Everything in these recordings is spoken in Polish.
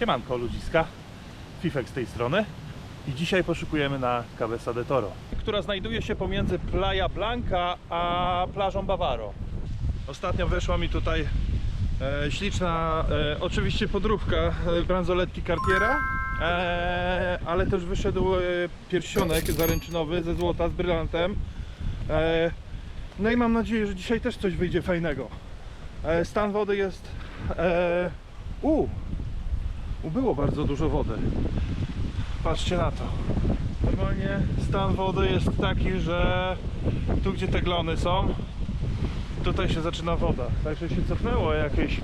Siemanko ludziska, Fifek z tej strony i dzisiaj poszukujemy na Cabeza de Toro, która znajduje się pomiędzy Playa Blanca a plażą Bavaro. Ostatnio weszła mi tutaj e, śliczna, e, oczywiście podróbka e, bransoletki Cartiera, e, ale też wyszedł e, pierścionek zaręczynowy ze złota z brylantem. E, no i mam nadzieję, że dzisiaj też coś wyjdzie fajnego. E, stan wody jest... E, u, Ubyło bardzo dużo wody. Patrzcie na to. Normalnie stan wody jest taki, że tu gdzie te glony są, tutaj się zaczyna woda. Także się cofnęło jakieś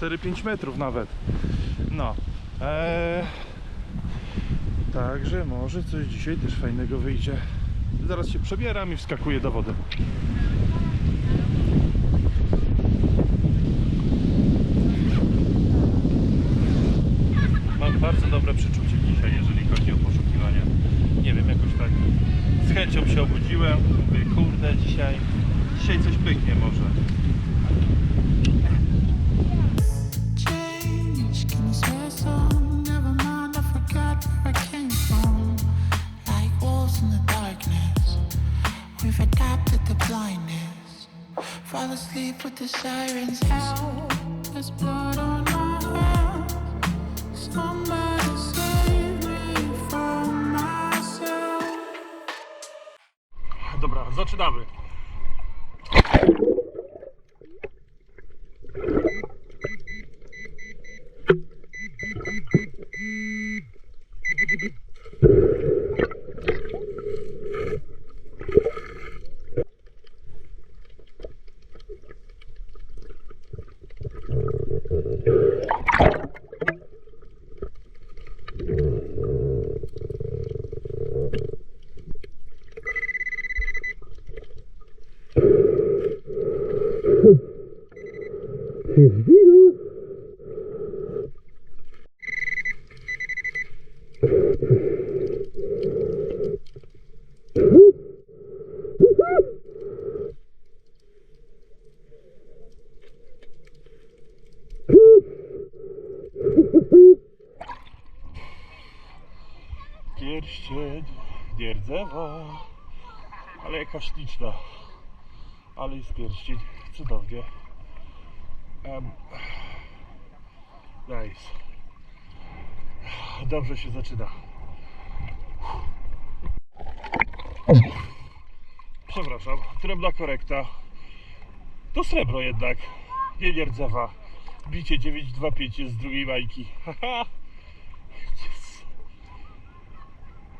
4-5 metrów nawet. No. Eee, także może coś dzisiaj też fajnego wyjdzie. Zaraz się przebieram i wskakuję do wody. Mam bardzo dobre przeczucie dzisiaj, jeżeli chodzi o poszukiwania. Nie wiem, jakoś tak z chęcią się obudziłem. Mówię, kurde, dzisiaj, dzisiaj coś pyknie może. Fall asleep with the sirens out. There's blood on Dobra, Pierścień, nie rdzewa, ale jaka śliczna. Ale jest pierścień, cudownie. Um, nice. Dobrze się zaczyna. Przepraszam, drobna korekta. To srebro jednak, nie nie rdzewa. Bicie 925 jest z drugiej bajki. Yes.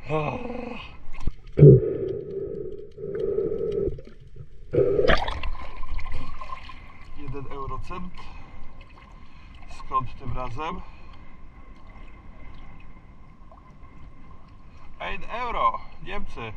Jeden eurocent. Skąd tym razem? 1 euro. Niemcy.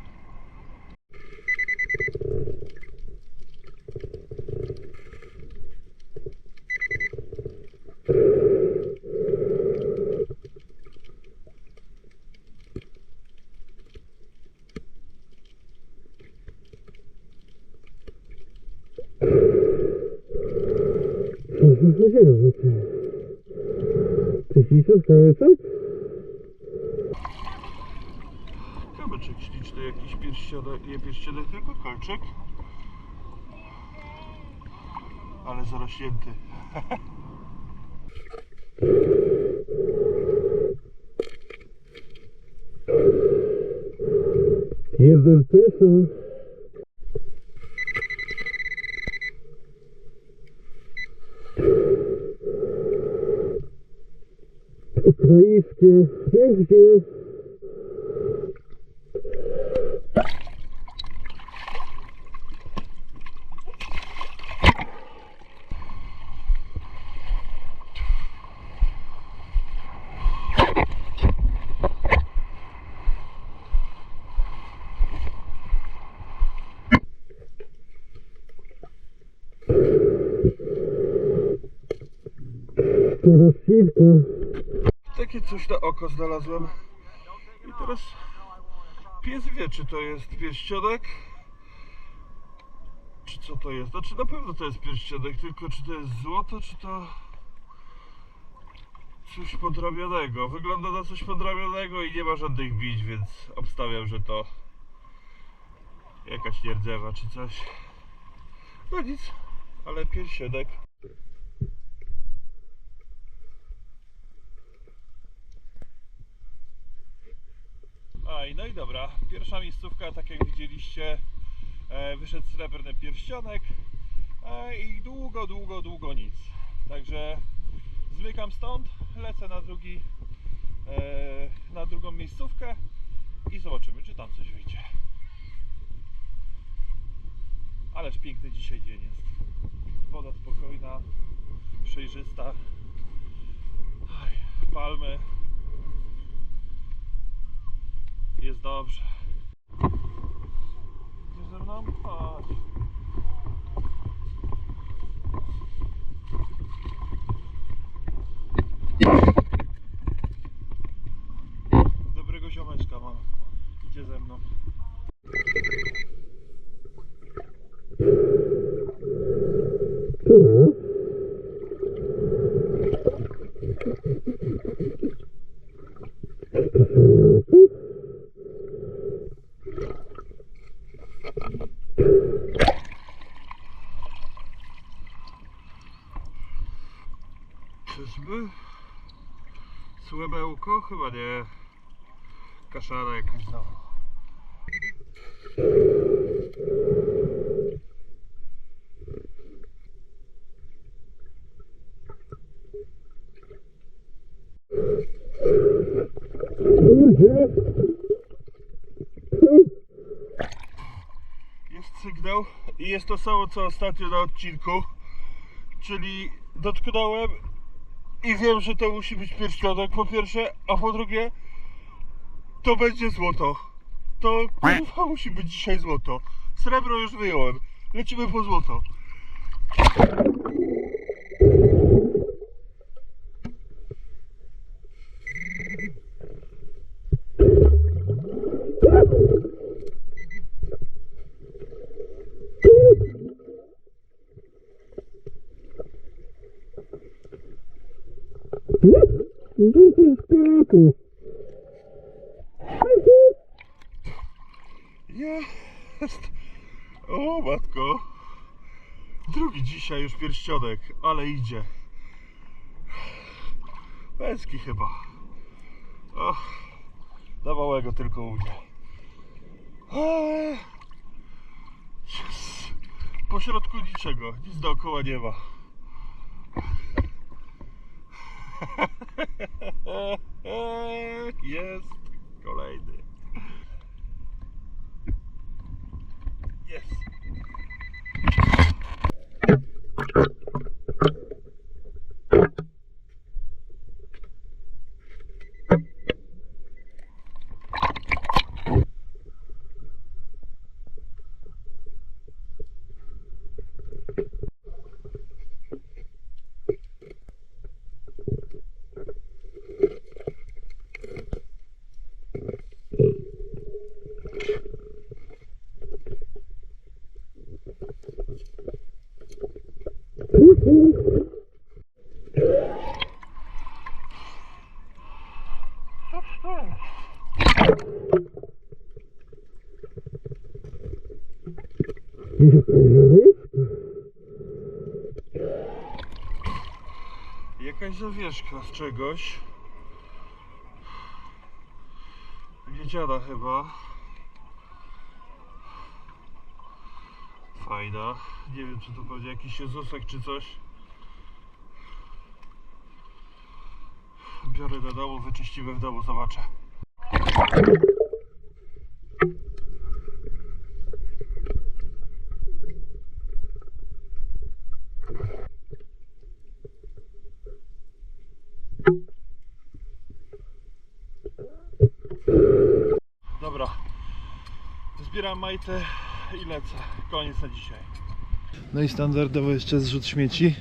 Kamyczek śliczny, jakiś pierścionek, nie pierścionek, tylko kolczyk. Ale zarośnięty. Jeden pysem. украинские песни. Российская Takie coś na oko znalazłem. I teraz pies wie, czy to jest pierścionek, czy co to jest. Znaczy na pewno to jest pierścionek, tylko czy to jest złoto, czy to... coś podrabionego. Wygląda na coś podrabionego i nie ma żadnych bić, więc obstawiam, że to jakaś nierdzewa czy coś. No nic, ale pierścionek. No i dobra, pierwsza miejscówka, tak jak widzieliście, e, wyszedł srebrny pierścionek e, i długo, długo, długo nic. Także zmykam stąd, lecę na drugi, e, na drugą miejscówkę i zobaczymy, czy tam coś wyjdzie. Ależ piękny dzisiaj dzień jest. Woda spokojna, przejrzysta. Aj, palmy. Jest dobrze. Idziesz ze mną? Chodź. Dobrego ziomeczka mam. Idzie ze mną. Chyba nie. Kaszana jakaś znowu. Jest sygnał i jest to samo co ostatnio na odcinku. Czyli dotknąłem i wiem, że to musi być pierścionek po pierwsze, a po drugie to będzie złoto. To kurwa musi być dzisiaj złoto. Srebro już wyjąłem. Lecimy po złoto. Piraku. Jest! O matko! Drugi dzisiaj już pierścionek, ale idzie. Męski chyba. Och, dla małego tylko u mnie. Eee, Jest. Po środku niczego, nic dookoła nie ma. Jest kolejny. Jest. Zawieszka z czegoś. Wiedziana chyba. Fajna. Nie wiem czy to będzie jakiś Jezusek czy coś. Biorę do domu, wyczyścimy w domu, zobaczę. Dobra. Zbieram majtę i lecę. Koniec na dzisiaj. No i standardowo jeszcze zrzut śmieci.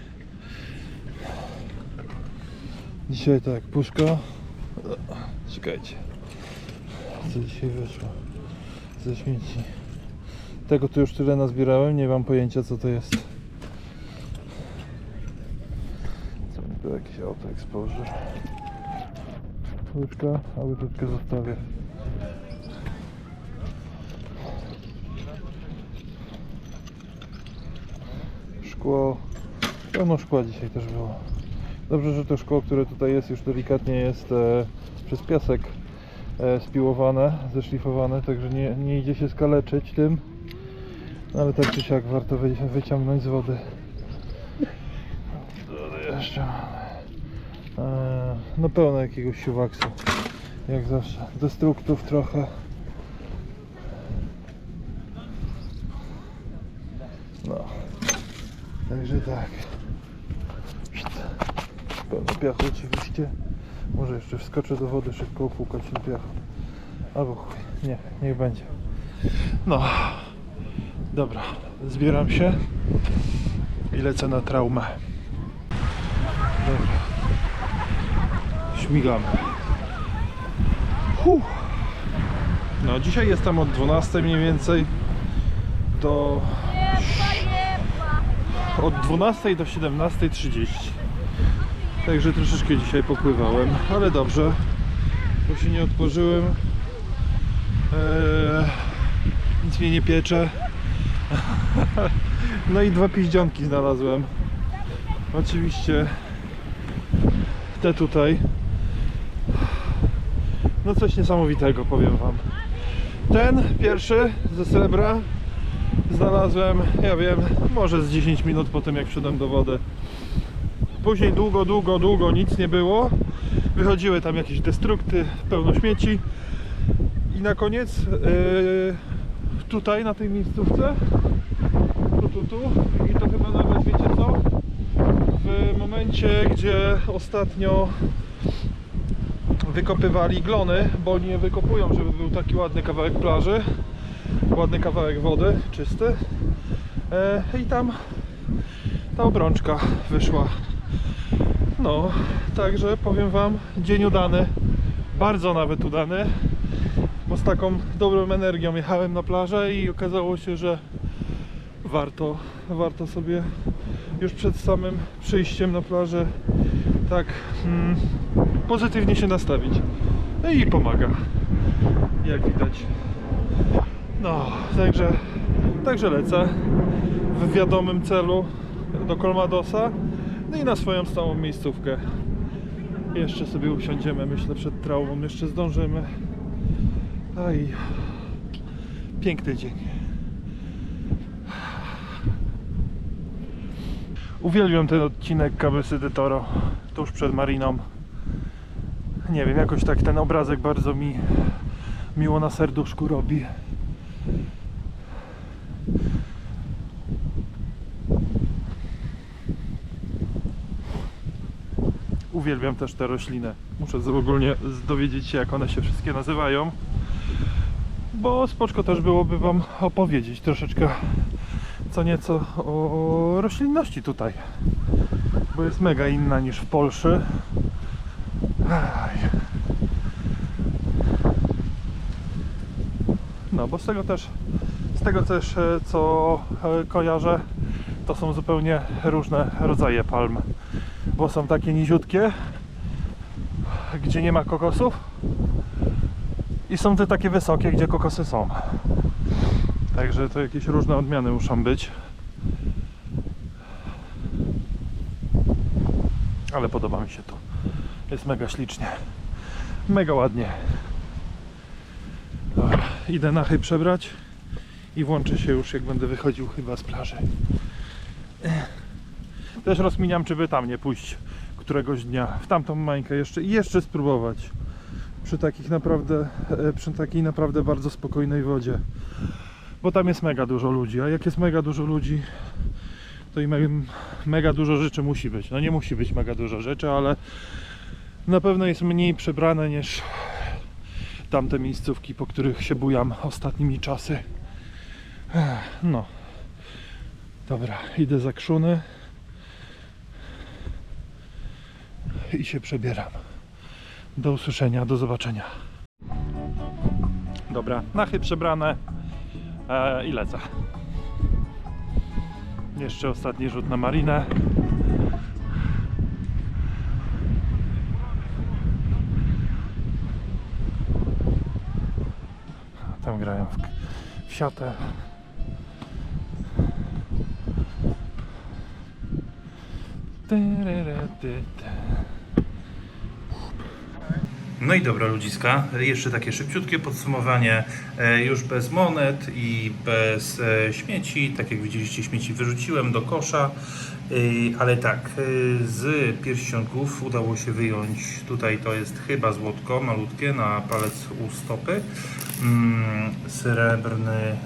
Dzisiaj tak, puszko. Czekajcie. Co dzisiaj wyszło ze śmieci. Tego tu już tyle nazbierałem, nie mam pojęcia co to jest. Co mi Tu jakieś auto exposure. Łyczka, a łyczkę zostawię. Szkło. Pełno szkła dzisiaj też było. Dobrze, że to szkło, które tutaj jest, już delikatnie jest e, przez piasek e, spiłowane, zeszlifowane, także nie, nie idzie się skaleczyć tym. No, ale tak czy siak warto wy, wyciągnąć z wody. Jeszcze? E, no pełno jakiegoś siuwaksu. Jak zawsze. Destruktów trochę. No. Także tak. Pełno piachu oczywiście. Może jeszcze wskoczę do wody szybko upłukać tym piachem. Albo chuj. Nie, niech będzie. No. Dobra, zbieram się i lecę na traumę. Dobra. Śmigamy. Huh. No, dzisiaj jestem od 12 mniej więcej do od 12 do 17.30. Także troszeczkę dzisiaj popływałem, ale dobrze, bo się nie odpożyłem. Eee, nic mnie nie piecze. No i dwa piździonki znalazłem. Oczywiście te tutaj. No coś niesamowitego powiem wam. Ten pierwszy ze srebra znalazłem, ja wiem, może z 10 minut po tym jak wszedłem do wody. Później długo, długo, długo nic nie było. Wychodziły tam jakieś destrukty, pełno śmieci. I na koniec yy, tutaj na tej miejscówce tu, tu, tu i to chyba nawet wiecie co? W momencie, gdzie ostatnio wykopywali glony, bo oni je wykopują, żeby był taki ładny kawałek plaży, ładny kawałek wody, czysty. E, I tam ta obrączka wyszła. No, także powiem Wam, dzień udany, bardzo nawet udany, bo z taką dobrą energią jechałem na plażę i okazało się, że warto, warto sobie już przed samym przyjściem na plażę tak mm, pozytywnie się nastawić. No i pomaga, jak widać. No, także, także lecę w wiadomym celu do Kolmadosa, no i na swoją stałą miejscówkę. Jeszcze sobie usiądziemy, myślę, przed traumą, jeszcze zdążymy. Aj, piękny dzień. Uwielbiam ten odcinek Cabesy de Toro tuż przed mariną. Nie wiem, jakoś tak ten obrazek bardzo mi miło na serduszku robi. Uwielbiam też te rośliny. Muszę ogólnie dowiedzieć się, jak one się wszystkie nazywają. Bo spoczko też byłoby Wam opowiedzieć troszeczkę co nieco o roślinności tutaj. Bo jest mega inna niż w Polsce. No, bo z tego też, z tego też e, co e, kojarzę, to są zupełnie różne rodzaje palm. Bo są takie niziutkie, gdzie nie ma kokosów i są te takie wysokie, gdzie kokosy są. Także to jakieś różne odmiany muszą być. Ale podoba mi się tu. Jest mega ślicznie. Mega ładnie. Idę nachy przebrać i włączę się już jak będę wychodził chyba z plaży. Też rozkminiam, czy by tam nie pójść któregoś dnia w tamtą mańkę jeszcze i jeszcze spróbować przy takich naprawdę, e, przy takiej naprawdę bardzo spokojnej wodzie. Bo tam jest mega dużo ludzi, a jak jest mega dużo ludzi, to i me- mega dużo rzeczy musi być. No nie musi być mega dużo rzeczy, ale na pewno jest mniej przebrane niż tamte miejscówki, po których się bujam ostatnimi czasy. No. Dobra, idę za krzuny i się przebieram. Do usłyszenia, do zobaczenia. Dobra, nachy przebrane e, i lecę. Jeszcze ostatni rzut na marinę. Tam grają w, w siatę. Ty, ty, ty, ty. No i dobra ludziska, jeszcze takie szybciutkie podsumowanie, e, już bez monet i bez e, śmieci, tak jak widzieliście śmieci wyrzuciłem do kosza, E, ale tak, z pierścionków udało się wyjąć, tutaj to jest chyba złotko malutkie na palec u stopy, mm, srebrny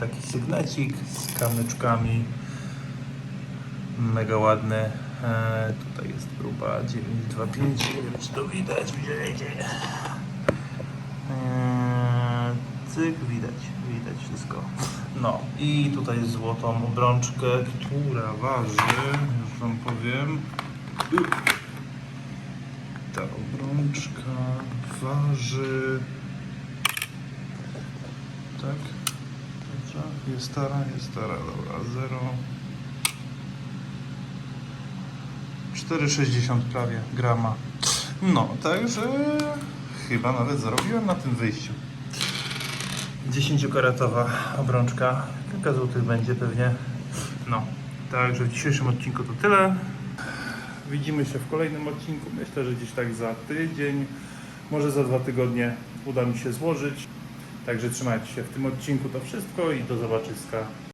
taki sygnecik z kamyczkami, mega ładny. E, tutaj jest próba 925, nie wiem czy to widać, widzicie? E, cyk, widać, widać wszystko. No i tutaj złotą obrączkę, która waży, już wam powiem. Ta obrączka waży. Tak? Jest stara, jest stara, dobra, zero. 4,60 prawie grama. No, także chyba nawet zarobiłem na tym wyjściu. 10-karatowa obrączka. Kilka złotych będzie pewnie. No, także w dzisiejszym odcinku to tyle. Widzimy się w kolejnym odcinku. Myślę, że gdzieś tak za tydzień, może za dwa tygodnie uda mi się złożyć. Także trzymajcie się w tym odcinku to wszystko i do zobaczyska.